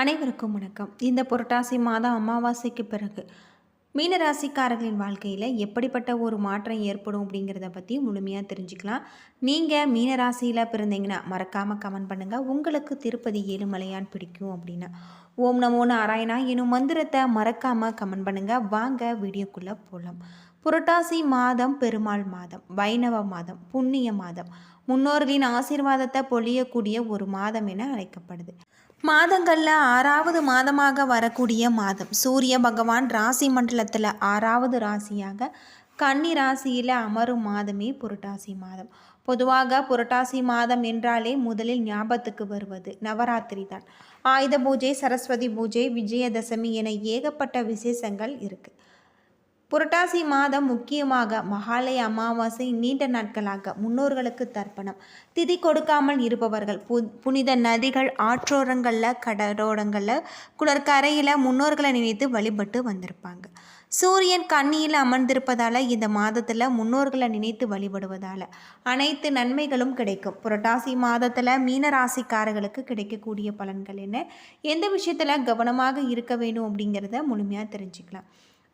அனைவருக்கும் வணக்கம். இந்த புரட்டாசி மாதம் அமாவாசைக்கு பிறகு மீனராசிக்காரர்களின் வாழ்க்கையில் எப்படிப்பட்ட ஒரு மாற்றம் ஏற்படும் அப்படிங்கிறத பற்றி முழுமையாக தெரிஞ்சுக்கலாம். நீங்கள் மீனராசியில் பிறந்தீங்கன்னா மறக்காமல் கமெண்ட் பண்ணுங்கள் உங்களுக்கு திருப்பதி ஏழுமலையான் பிடிக்கும் அப்படின்னா ஓம் நமோ நாராயணா எனும் மந்திரத்தை மறக்காமல் கமெண்ட் பண்ணுங்கள் வாங்க வீடியோக்குள்ளே போகலாம் புரட்டாசி மாதம் பெருமாள் மாதம் வைணவ மாதம் புண்ணிய மாதம். முன்னோர்களின் ஆசீர்வாதத்தை பொழியக்கூடிய ஒரு மாதம் என அழைக்கப்படுது. மாதங்களில் ஆறாவது மாதமாக வரக்கூடிய மாதம். சூரிய பகவான் ராசி மண்டலத்தில் ஆறாவது ராசியாக கன்னி ராசியில் அமரும் மாதமே புரட்டாசி மாதம். பொதுவாக புரட்டாசி மாதம் என்றாலே முதலில் ஞாபகத்துக்கு வருவது நவராத்திரி தான். ஆயுத பூஜை சரஸ்வதி பூஜை விஜயதசமி என ஏகப்பட்ட விசேஷங்கள் இருக்குது புரட்டாசி மாதம் முக்கியமாக மகாலய அமாவாசை நீண்ட நாட்களாக முன்னோர்களுக்கு தர்ப்பணம். திதி கொடுக்காமல் இருப்பவர்கள் பு புனித நதிகள் ஆற்றோரங்களில் கடலோரங்களில் குளர்கரையில் முன்னோர்களை நினைத்து வழிபட்டு வந்திருப்பாங்க. சூரியன் கண்ணியில் அமர்ந்திருப்பதால் இந்த மாதத்தில் முன்னோர்களை நினைத்து வழிபடுவதால் அனைத்து நன்மைகளும் கிடைக்கும். புரட்டாசி மாதத்தில் மீன ராசிக்காரர்களுக்கு கிடைக்கக்கூடிய பலன்கள் என்ன? எந்த விஷயத்தில் கவனமாக இருக்க வேணும் அப்படிங்கிறத முழுமையாக தெரிஞ்சுக்கலாம்.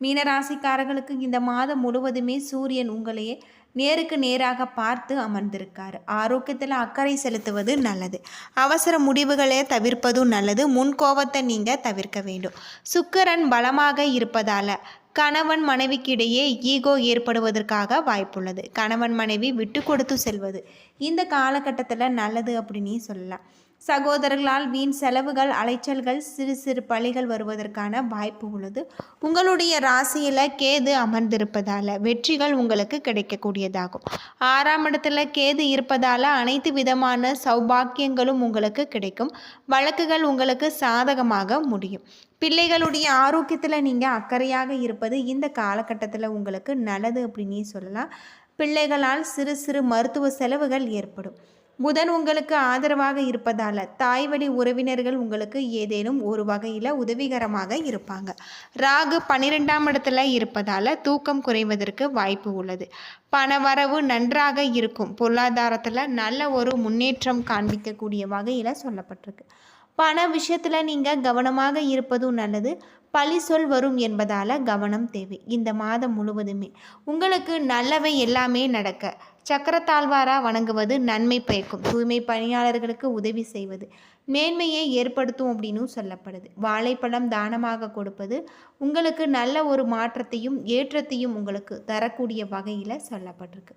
மீனராசிக்காரர்களுக்கு இந்த மாதம் முழுவதுமே சூரியன் உங்களையே நேருக்கு நேராக பார்த்து அமர்ந்திருக்காரு. ஆரோக்கியத்தில் அக்கறை செலுத்துவது நல்லது. அவசர முடிவுகளே தவிர்ப்பதும் நல்லது. முன்கோபத்தை நீங்கள் தவிர்க்க வேண்டும். சுக்கரன் பலமாக இருப்பதால் கணவன் மனைவிக்கிடையே ஈகோ ஏற்படுவதற்காக வாய்ப்புள்ளது. கணவன் மனைவி விட்டு கொடுத்து செல்வது. இந்த காலகட்டத்தில் நல்லது அப்படின்னு சொல்லலாம். சகோதரர்களால் வீண் செலவுகள் அலைச்சல்கள் சிறு சிறு பழிகள் வருவதற்கான வாய்ப்பு உள்ளது. உங்களுடைய ராசியில் கேது அமர்ந்திருப்பதால் வெற்றிகள் உங்களுக்கு கிடைக்கக்கூடியதாகும். ஆறாம் இடத்துல கேது இருப்பதால் அனைத்து விதமான சௌபாக்கியங்களும் உங்களுக்கு கிடைக்கும். வழக்குகள் உங்களுக்கு சாதகமாக முடியும். பிள்ளைகளுடைய ஆரோக்கியத்தில் நீங்கள் அக்கறையாக இருப்பது இந்த காலகட்டத்தில் உங்களுக்கு நல்லது அப்படின்னே சொல்லலாம். பிள்ளைகளால் சிறு சிறு மருத்துவ செலவுகள் ஏற்படும். புதன் உங்களுக்கு ஆதரவாக இருப்பதால் தாய் வழி உறவினர்கள் உங்களுக்கு ஏதேனும் ஒரு வகையில் உதவிகரமாக இருப்பாங்க. ராகு பன்னிரெண்டாம் இடத்துல இருப்பதால் தூக்கம் குறைவதற்கு வாய்ப்பு உள்ளது. பணவரவு நன்றாக இருக்கும். பொருளாதாரத்தில் நல்ல ஒரு முன்னேற்றம் காண்பிக்கக்கூடிய வகையில் சொல்லப்பட்டிருக்கு. பண விஷயத்தில் நீங்கள் கவனமாக இருப்பதும் நல்லது. பழி சொல் வரும் என்பதால் கவனம் தேவை. இந்த மாதம் முழுவதுமே. உங்களுக்கு நல்லவை எல்லாமே நடக்க சக்கரத்தாழ்வாரா வணங்குவது நன்மை பயக்கும். தூய்மை பணியாளர்களுக்கு உதவி செய்வது மேன்மையை ஏற்படுத்தும் அப்படின்னு சொல்லப்படுது. வாழைப்பழம் தானமாக கொடுப்பது உங்களுக்கு நல்ல ஒரு மாற்றத்தையும் ஏற்றத்தையும் உங்களுக்கு தரக்கூடிய வகையில் சொல்லப்பட்டிருக்கு.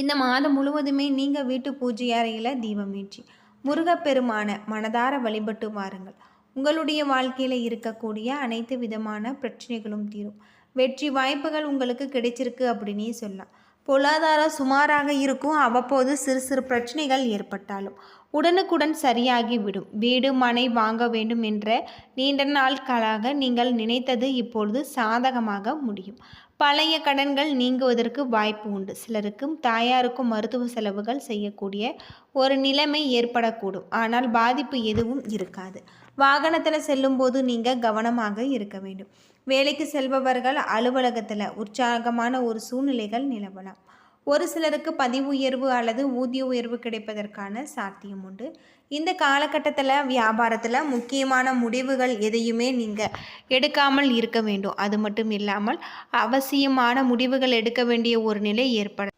இந்த மாதம் முழுவதுமே நீங்கள் வீட்டு பூஜை அறையில் தீபமேற்றி முருகப்பெருமான மனதார வழிபட்டு வாருங்கள். உங்களுடைய வாழ்க்கையில் இருக்கக்கூடிய அனைத்து விதமான பிரச்சனைகளும் தீரும். வெற்றி வாய்ப்புகள் உங்களுக்கு கிடைச்சிருக்கு அப்படின்னே சொல்லலாம். பொருளாதாரம் சுமாராக இருக்கும். அவ்வப்போது சிறு சிறு பிரச்சனைகள் ஏற்பட்டாலும் உடனுக்குடன் சரியாகி விடும் வீடு மனை வாங்க வேண்டும் என்ற நீண்ட நாட்களாக நீங்கள் நினைத்தது இப்பொழுது சாதகமாக முடியும். பழைய கடன்கள் நீங்குவதற்கு வாய்ப்பு உண்டு. சிலருக்கும் தாயாருக்கும் மருத்துவ செலவுகள் செய்யக்கூடிய ஒரு நிலைமை ஏற்படக்கூடும். ஆனால் பாதிப்பு எதுவும் இருக்காது. வாகனத்தில் செல்லும்போது நீங்கள் கவனமாக இருக்க வேண்டும். வேலைக்கு செல்பவர்கள் அலுவலகத்தில் உற்சாகமான ஒரு சூழ்நிலைகள் நிலவலாம். ஒரு சிலருக்கு பதிவு உயர்வு அல்லது ஊதிய உயர்வு கிடைப்பதற்கான சாத்தியம் உண்டு. இந்த காலகட்டத்தில் வியாபாரத்தில் முக்கியமான முடிவுகள் எதையுமே நீங்கள் எடுக்காமல் இருக்க வேண்டும். அது மட்டும் இல்லாமல் அவசியமான முடிவுகள் எடுக்க வேண்டிய ஒரு நிலை ஏற்பட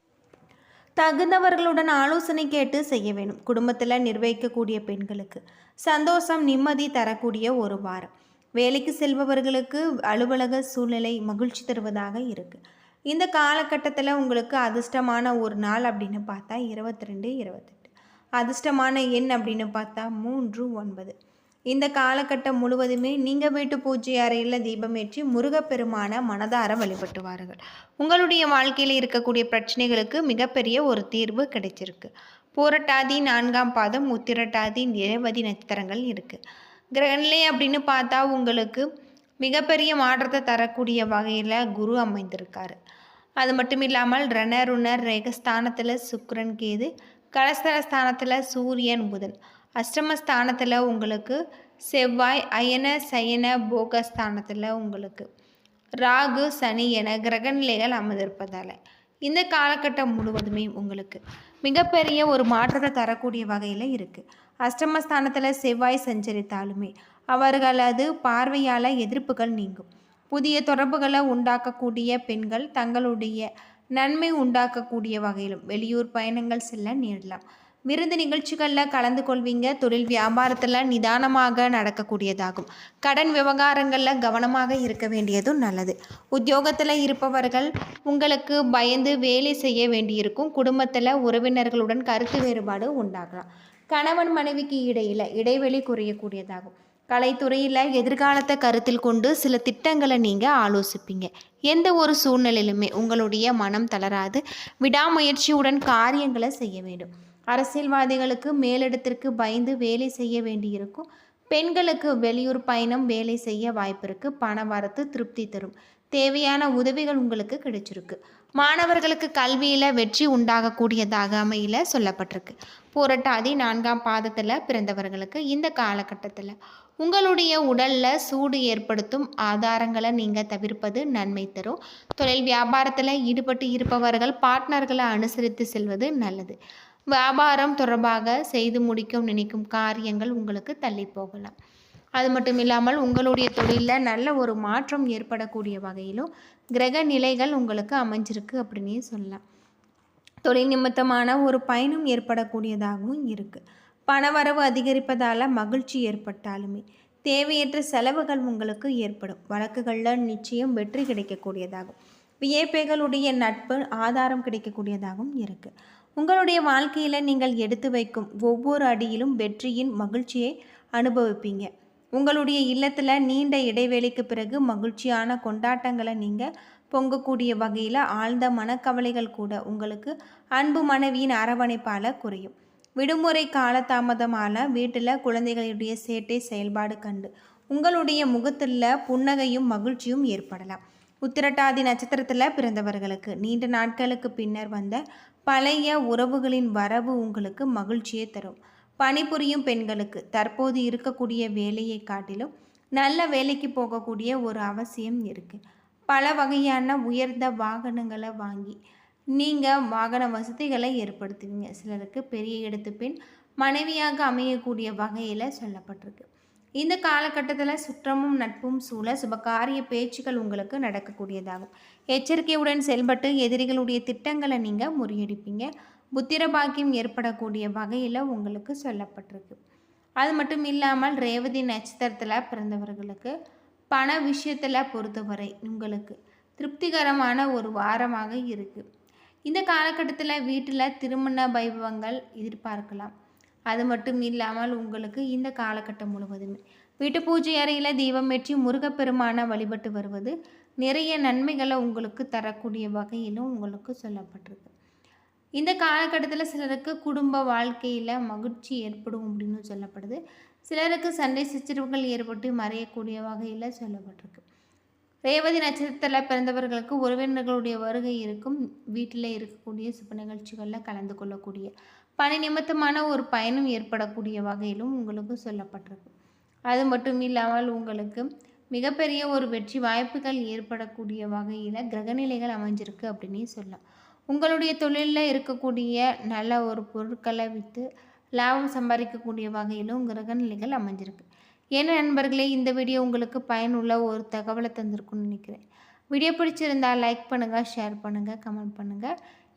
தகுந்தவர்களுடன் ஆலோசனை கேட்டு செய்ய வேண்டும். குடும்பத்தில் நிர்வகிக்கக்கூடிய பெண்களுக்கு சந்தோஷம் நிம்மதி தரக்கூடிய ஒரு வாரம். வேலைக்கு செல்பவர்களுக்கு அலுவலக சூழ்நிலை மகிழ்ச்சி தருவதாக இருக்குது இந்த காலகட்டத்தில் உங்களுக்கு அதிர்ஷ்டமான ஒரு நாள் அப்படின்னு பார்த்தா இருபத்தி ரெண்டு இருபத்தெட்டு. அதிர்ஷ்டமான எண் அப்படின்னு பார்த்தா மூன்று ஒன்பது. இந்த காலகட்டம் முழுவதுமே நீங்கள் வீட்டு பூஜை அறையில் தீபமேற்றி முருகப்பெருமான மனதார வழிபட்டுவார்கள். உங்களுடைய வாழ்க்கையில் இருக்கக்கூடிய பிரச்சனைகளுக்கு மிகப்பெரிய ஒரு தீர்வு கிடைச்சிருக்கு. பூரட்டாதி நான்காம் பாதம் உத்திரட்டாதி நிரவதி நட்சத்திரங்கள் இருக்குது கிரகநிலை அப்படின்னு பார்த்தா உங்களுக்கு மிகப்பெரிய மாற்றத்தை தரக்கூடிய வகையில் குரு அமைந்திருக்காரு. அது மட்டும் இல்லாமல் ரணருணர் ரேகஸ்தானத்தில் சுக்ரன் கேது கலஸ்தரஸ்தானத்தில் சூரியன் புதன். அஷ்டமஸ்தானத்தில் உங்களுக்கு செவ்வாய் அயன சயன போகஸ்தானத்தில் உங்களுக்கு ராகு சனி என கிரகநிலைகள் அமைந்திருப்பதால் இந்த காலகட்டம் முழுவதுமே உங்களுக்கு மிகப்பெரிய ஒரு மாற்றத்தை தரக்கூடிய வகையில் இருக்குது அஷ்டமஸ்தானத்தில் செவ்வாய் சஞ்சரித்தாலுமே அவர்களது பார்வையால் எதிர்ப்புகள் நீங்கும். புதிய தொடர்புகளை உண்டாக்கக்கூடிய பெண்கள் தங்களுடைய நன்மை உண்டாக்கக்கூடிய வகையிலும் வெளியூர் பயணங்கள் செல்ல நேரலாம் விருந்து நிகழ்ச்சிகளில் கலந்து கொள்வீங்க. தொழில் வியாபாரத்தில் நிதானமாக நடக்கக்கூடியதாகும். கடன் விவகாரங்களில் கவனமாக இருக்க வேண்டியதும் நல்லது. உத்தியோகத்தில் இருப்பவர்கள் உங்களுக்கு பயந்து வேலை செய்ய வேண்டியிருக்கும். குடும்பத்தில் உறவினர்களுடன் கருத்து வேறுபாடு உண்டாகலாம். கணவன் மனைவிக்கு இடையில் இடைவெளி குறையக்கூடியதாகும். கலைத்துறையில் எதிர்காலத்தை கருத்தில் கொண்டு சில திட்டங்களை நீங்கள் ஆலோசிப்பீங்க. எந்த ஒரு சூழ்நிலையிலுமே உங்களுடைய மனம் தளராது. விடாமுயற்சியுடன் காரியங்களை செய்ய வேண்டும். அரசியல்வாதிகளுக்கு மேலிடத்திற்கு பயந்து வேலை செய்ய வேண்டியிருக்கும். பெண்களுக்கு வெளியூர் பயணம் வேலை செய்ய வாய்ப்பு இருக்குது பண வரத்து திருப்தி தரும். தேவையான உதவிகள் உங்களுக்கு கிடைச்சிருக்கு. மாணவர்களுக்கு கல்வியில் வெற்றி உண்டாகக்கூடியதாக அமையில சொல்லப்பட்டிருக்கு. போராட்டாதி நான்காம் பாதத்தில் பிறந்தவர்களுக்கு இந்த காலகட்டத்தில் உங்களுடைய உடலில் சூடு ஏற்படுத்தும் ஆதாரங்களை நீங்கள் தவிர்ப்பது நன்மை தரும். தொழில் வியாபாரத்தில் ஈடுபட்டு இருப்பவர்கள் பார்ட்னர்களை அனுசரித்து செல்வது நல்லது. வியாபாரம் தொடர்பாக செய்து முடிக்கும் நினைக்கும் காரியங்கள் உங்களுக்கு தள்ளி போகலாம் அது மட்டும் இல்லாமல் உங்களுடைய தொழிலில் நல்ல ஒரு மாற்றம் ஏற்படக்கூடிய வகையிலும் கிரக நிலைகள் உங்களுக்கு அமைஞ்சிருக்கு அப்படின்னே சொல்லலாம். தொழில் நிமித்தமான ஒரு பயணம் ஏற்படக்கூடியதாகவும் இருக்குது பணவரவு அதிகரிப்பதால் மகிழ்ச்சி ஏற்பட்டாலுமே தேவையற்ற செலவுகள் உங்களுக்கு ஏற்படும். வழக்குகளில் நிச்சயம் வெற்றி கிடைக்கக்கூடியதாகும். விஏபிகளுடைய நட்பு ஆதாரம் கிடைக்கக்கூடியதாகவும் இருக்குது உங்களுடைய வாழ்க்கையில் நீங்கள் எடுத்து வைக்கும் ஒவ்வொரு அடியிலும் வெற்றியின் மகிழ்ச்சியை அனுபவிப்பீங்க. உங்களுடைய இல்லத்தில் நீண்ட இடைவேளைக்கு பிறகு மகிழ்ச்சியான கொண்டாட்டங்களை நீங்கள் பொங்கக்கூடிய வகையில் ஆழ்ந்த மனக்கவலைகள் கூட உங்களுக்கு அன்பு மனைவியின் அரவணைப்பால் குறையும். விடுமுறை காலதாமதமான வீட்டில் குழந்தைகளுடைய சேட்டை செயல்பாடு கண்டு உங்களுடைய முகத்தில் புன்னகையும் மகிழ்ச்சியும் ஏற்படலாம். உத்திரட்டாதி நட்சத்திரத்தில் பிறந்தவர்களுக்கு நீண்ட நாட்களுக்கு பின்னர் வந்த பழைய உறவுகளின் வரவு உங்களுக்கு மகிழ்ச்சியை தரும். பணிபுரியும் பெண்களுக்கு தற்போது இருக்கக்கூடிய வேலையை காட்டிலும் நல்ல வேலைக்கு போகக்கூடிய ஒரு அவசியம் இருக்குது பல வகையான உயர்ந்த வாகனங்களை வாங்கி நீங்கள் வாகன வசதிகளை ஏற்படுத்துவீங்க. சிலருக்கு பெரிய இடத்து பெண் மனைவியாக அமையக்கூடிய வகையில் சொல்லப்பட்டிருக்கு. இந்த காலகட்டத்தில் சுற்றமும் நட்பும் சூழ சுபகாரிய பேச்சுக்கள் உங்களுக்கு நடக்கக்கூடியதாகும். எச்சரிக்கையுடன் செயல்பட்டு எதிரிகளுடைய திட்டங்களை நீங்கள் முறியடிப்பீங்க. புத்திர பாக்கியம் ஏற்படக்கூடிய வகையில் உங்களுக்கு சொல்லப்பட்டிருக்கு. அது மட்டும் இல்லாமல் ரேவதி நட்சத்திரத்தில் பிறந்தவர்களுக்கு பண விஷயத்தில் பொறுத்தவரை உங்களுக்கு திருப்திகரமான ஒரு வாரமாக இருக்குது இந்த காலகட்டத்தில் வீட்டில் திருமண வைபவங்கள் எதிர்பார்க்கலாம். அது மட்டும் இல்லாமல் உங்களுக்கு இந்த காலகட்டம் முழுவதுமே. வீட்டு பூஜை அறையில் தீபம் ஏற்றி முருகப்பெருமான வழிபட்டு வருவது நிறைய நன்மைகளை உங்களுக்கு தரக்கூடிய வகையிலும் உங்களுக்கு சொல்லப்பட்டிருக்கு. இந்த காலகட்டத்தில் சிலருக்கு குடும்ப வாழ்க்கையில் மகிழ்ச்சி ஏற்படும் அப்படின்னு சொல்லப்படுது. சிலருக்கு சண்டை சச்சரவுகள் ஏற்பட்டு மறையக்கூடிய வகையில் சொல்லப்பட்டிருக்கு. ரேவதி நட்சத்திரத்தில் பிறந்தவர்களுக்கு உறவினர்களுடைய வருகை இருக்கும். வீட்டில் இருக்கக்கூடிய சுப நிகழ்ச்சிகளில் கலந்து கொள்ளக்கூடிய பணி நிமித்தமான ஒரு பயணம் ஏற்படக்கூடிய வகையிலும் உங்களுக்கு சொல்லப்பட்டிருக்கு. அது மட்டும் இல்லாமல் உங்களுக்கு மிகப்பெரிய ஒரு வெற்றி வாய்ப்புகள் ஏற்படக்கூடிய வகையில் கிரகநிலைகள் அமைஞ்சிருக்கு அப்படின்னே சொல்லலாம். உங்களுடைய தொழிலில் இருக்கக்கூடிய நல்ல ஒரு பொருட்களை விற்று லாபம் சம்பாதிக்கக்கூடிய வகையிலும் கிரகநிலைகள் அமைஞ்சிருக்கு. ஏன்னா நண்பர்களே இந்த வீடியோ உங்களுக்கு பயனுள்ள ஒரு தகவலை தந்திருக்குன்னு நினைக்கிறேன். வீடியோ பிடிச்சிருந்தால் லைக் பண்ணுங்கள் ஷேர் பண்ணுங்கள் கமெண்ட் பண்ணுங்கள்